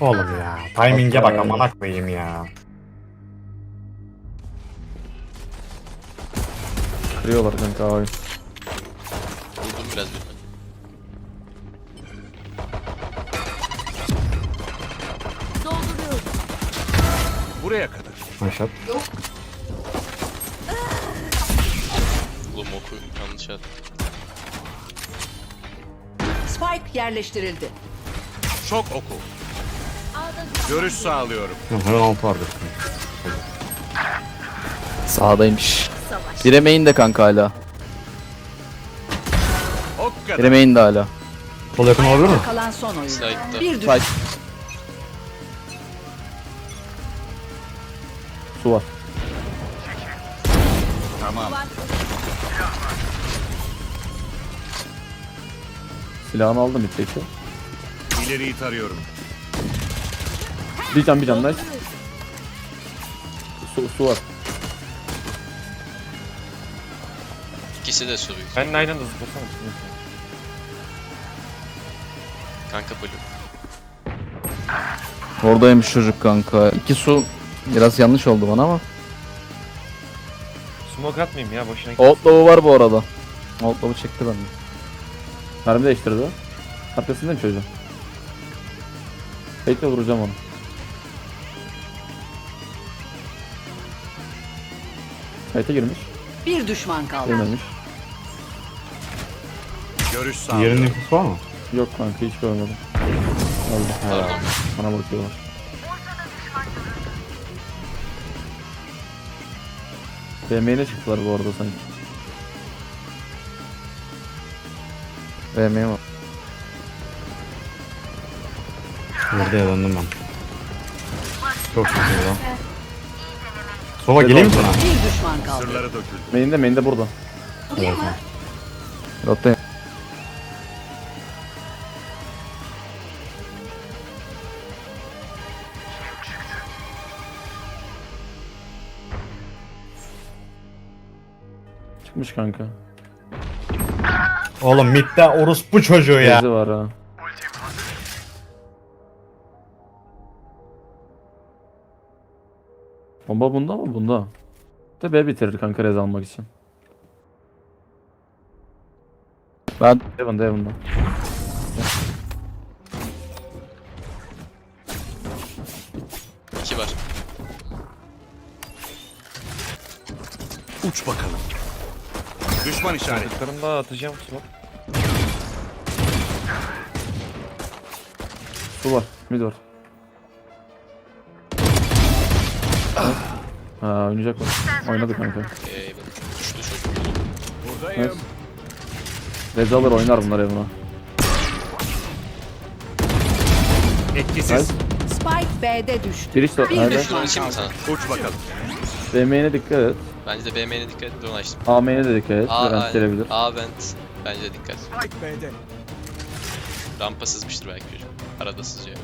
Oğlum ya. Timing'e bak amına koyayım ya. Kırıyorlar kanka abi. Vurdum biraz bir. Dolduruyorum. Buraya kadar. Maşat. Oğlum oku yanlış at. Spike yerleştirildi. Çok oku. Görüş sağlıyorum. Altı vardır. Sağdaymış. Bire main de kanka hala. Bire kadar. de hala. Sol yakın olabilir mi? Kalan son oyun. Bir Fight. düş. Su var. Tamam. Silahını aldım itteki. İleriyi tarıyorum. Bir can bir can nice. Su, su var. İkisi de su büyük. Ben aynı anda zıplasam. Kanka blue. Oradaymış çocuk kanka. İki su biraz yanlış oldu bana ama. Smoke atmayayım ya boşuna. Outlaw'u var bu arada. Outlaw'u çekti bende. Mermi değiştirdi. Arkasında mı çocuğum? Bekle vuracağım onu. Kayıta girmiş. Bir düşman kaldı. Girmemiş. Görüş Yerin sağlıyorum. nüfusu var mı? Yok kanka hiç görmedim. Öldü. Pardon. Bana bakıyorlar. BM'ye çıktılar bu arada sanki. BM'ye var. Nerede döndüm ben. Çok şükür lan. Sola geleyim mi sana? Bir düşman kaldı. Main'de main'de burada. Evet. Rottayım. Çıkmış kanka. Oğlum midde orospu çocuğu ya. Gezi var ha. Bomba bunda mı? Bunda. De B bitirir kanka rez almak için. Ben Devon'da Devon'da. İki var. Uç bakalım. Düşman işareti. Çocuklarım da atacağım smoke. Su var. Mid var. Ha oynayacak mı? Oynadı kanka. Ee, düştü çocuk. Buradayım. Evet. Rez alır oynar bunlar evine. Etkisiz. Nice. Spike B'de düştü. Bir işte Bir nerede? düşman sana? Uç bakalım. BM'ye dikkat et. Bence de BM'ye dikkat et. Drone açtım. AM'ye de dikkat et. A, gelebilir. A vent. Bence de dikkat. Rampa sızmıştır belki çocuk. Arada sızıyor.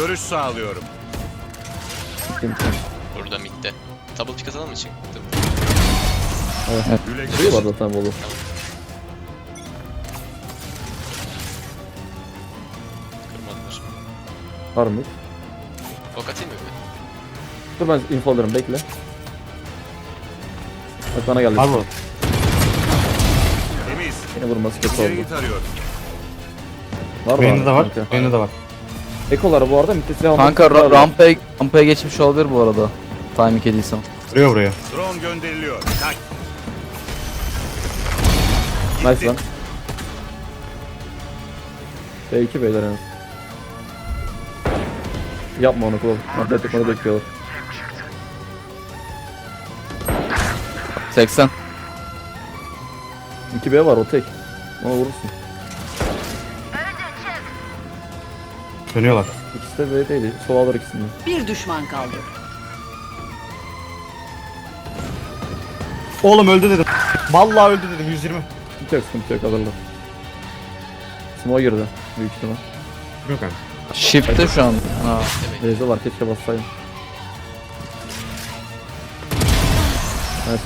Görüş sağlıyorum. Burada midde. Double pick atalım mı çıktı? Evet. Güle güle. Duruyorlar zaten bolu. Kırmadılar. Var mı? Ok atayım mı? Dur ben info alırım bekle. Bak bana geldi. Harbi. Temiz. Yine vurması kötü oldu. Tarıyorum. Var mı? Beyinde de var. kanka? De var. Ekolar bu arada müttesili almak Kanka ra- rampaya, rampaya geçmiş olabilir bu arada. Timing yediysem. Duruyor buraya. Drone gönderiliyor. Tak. Nice lan. B2 beyler en. Yapma onu kulağı. Atletik bana bekliyorlar. 80. 2B var o tek. Ona vurursun. Dönüyorlar. İkisi de B değil. Sol alır ikisini. Bir düşman kaldı. Oğlum öldü dedim. Vallahi öldü dedim 120. Sıkıntı yok sıkıntı yok alırlar. Smoke girdi. Büyük ihtimal. Yok kanka. Shift'te şu an. Ha. Reze var keşke bassaydım.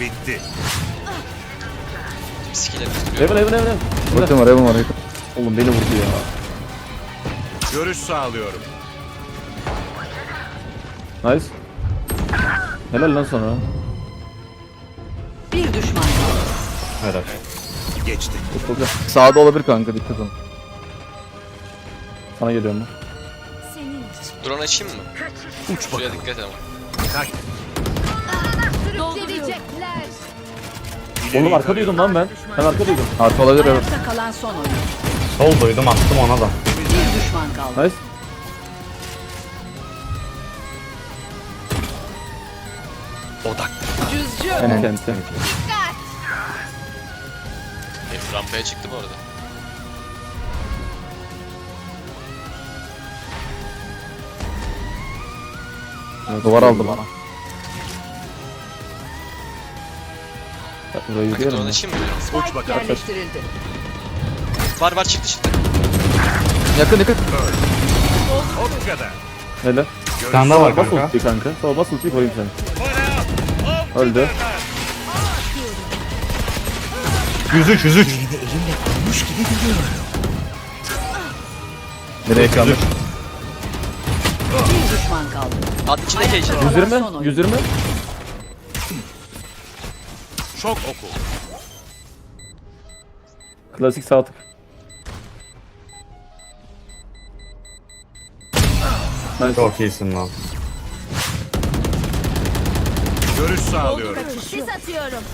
Bitti. Tutuyor. Evan Evan Evan. Bakın var evim var. Oğlum beni vurdu ya. Görüş sağlıyorum. Nice. Helal lan sana. Bir düşman kaldı. Helal. Geçti. Güzel. Sağda olabilir kanka dikkat edin. Sana geliyorum ben. Drone açayım mı? Uç Şuraya dikkat ama. Tak. İleri Oğlum arka duydum lan ben. Ben arka duydum. Arka olabilir evet. Ayakta kalan son oyun. Sol duydum attım ona da. Bir düşman kaldı. Nice. Cüzcü. Kendi kenti. Herif rampaya çıktı bu arada. Duvar aldı bana. Bak Burayı Kanka mi? açayım mı? Spike bakalım. yerleştirildi. Var var çıktı çıktı. Yakın yakın. O kadar. Helal. Tane daha var Bas kanka. ultiyi kanka. Sonra bas ultiyi koruyayım seni. Öldü. 103 103. Nereye kalmış? Bir düşman kaldı. At kalan son 120. oyun. 120. Çok oku. Klasik sağ tık. Nice. Çok iyisin lan. Görüş sağlıyorum. Sis atıyorum.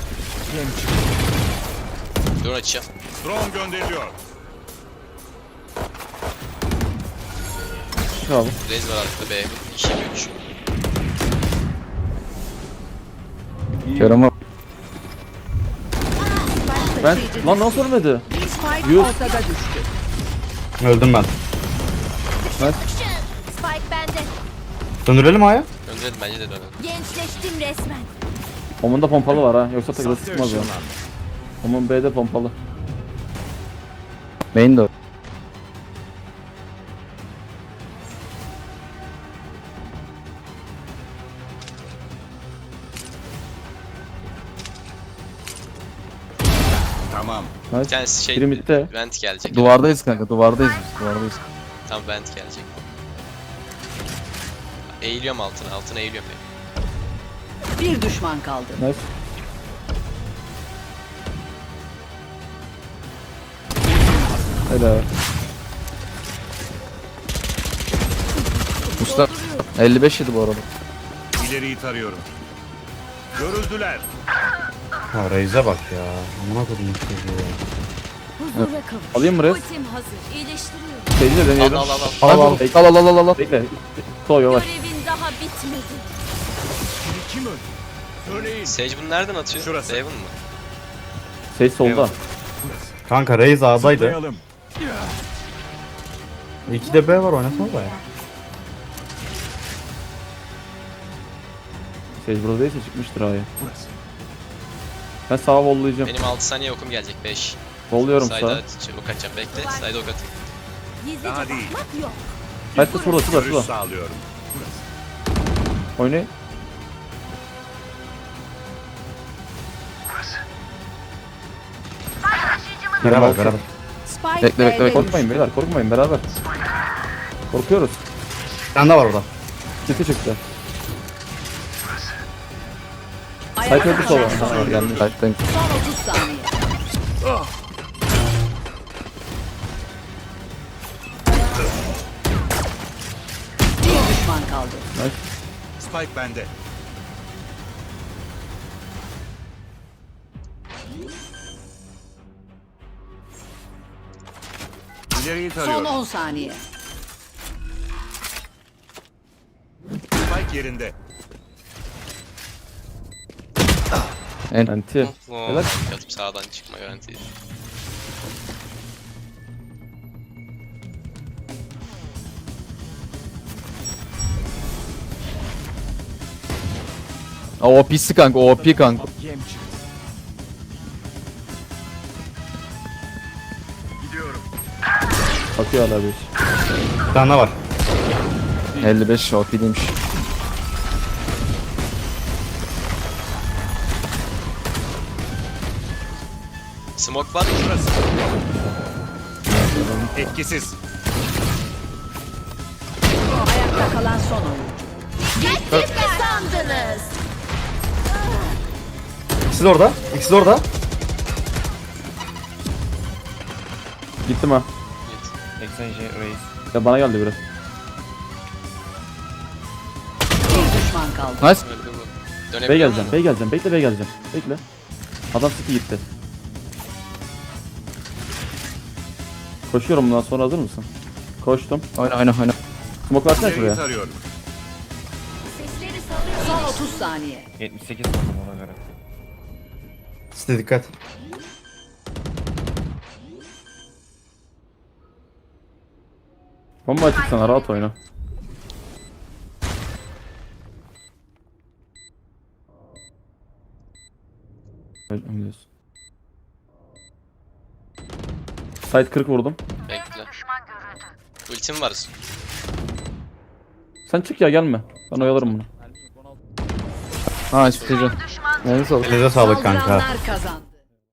Drone açacağım. Drone gönderiliyor. Tamam. Raze var arkada B. 2 3. Kerem var. Ben lan nasıl ölmedi? Spike Yüz. ortada düştü. Öldüm ben. Bende. Döndürelim A'ya. Döndürelim bence de dönelim. Gençleştim resmen. Onun da pompalı var ha. Yoksa takılı sıkmaz ya. Onun B'de pompalı. Main de. Tamam. Bir Nice. tanesi şey Biri midde. vent gelecek. Duvardayız kanka duvardayız biz duvardayız. Tam vent gelecek. Eğiliyorum altına, altına eğiliyorum ben. Bir düşman kaldı. Nice. Helal. Usta 55 yedi bu arada. İleriyi tarıyorum. Görüldüler. Ha Reis'e bak ya. Amına kodum çocuğu ya. Kavuş. Alayım mı res? Ultim hazır. İyileştiriyorum. Seyirci Al deneyelim. al al al. Al al al al al al. Bekle. Sol yavaş. Daha bitmedi. Kim öldü? Söyleyin. Sage bunu nereden atıyor? Şurası. Seven mı? Seyirci solda. Kanka Reis A'daydı. Zıplayalım. 2 de B var oynasana da ya. Seyirci burada değilse çıkmıştır A'ya. Ben sağa vollayacağım. Benim 6 saniye okum gelecek 5. Volluyorum Sayda sağa. ok atacağım bekle. Sayda ok atayım. Gizlice Daha değil. bakmak yok. Şurada şurada Görüş şurada. sağlıyorum. Oynayın. Beraber beraber. Spike Bekle, bekle, bekle. Korkmayın beyler korkmayın beraber. Korkuyoruz. Daha var orada. Çıktı çıktı. Bir kalan sola. gelmiş. Sight'tayım. Son 30 saniye. Bir düşman kaldı. Nice. Spike bende. İleriyi Son tarıyorum. 10 saniye. Spike yerinde. Enti. Yatıp sağdan çıkma garantisi. O pisli kanka o OP kanka. Bakıyor hala bir. Bir tane var. 55 OP değilmiş. Smoke var mı? Burası. Etkisiz. Ayakta kalan son oyuncu. Gittim mi sandınız? İkisi de orada. İkisi de orada. Gittim ha. Git. 80 J Reis. Ya bana geldi biraz. Bir düşman kaldı. Nice. Öldü bu. Bey geleceğim, bey geleceğim. Bekle bey geleceğim. Bekle. Adam city gitti. Koşuyorum bundan sonra hazır mısın? Koştum. Oyna oyna oyna. Smoke versene şuraya. Sesleri salıyor. Son 30 saniye. 78 vurdum ona göre. Size dikkat. Bomba açık sana rahat oyna. Side 40 vurdum. Bekle. Ultim var. Sen çık ya gelme. Ben oyalarım bunu. Nice Tejo. Sağlık. Elinize sağlık kanka. Saldıranlar kazandı.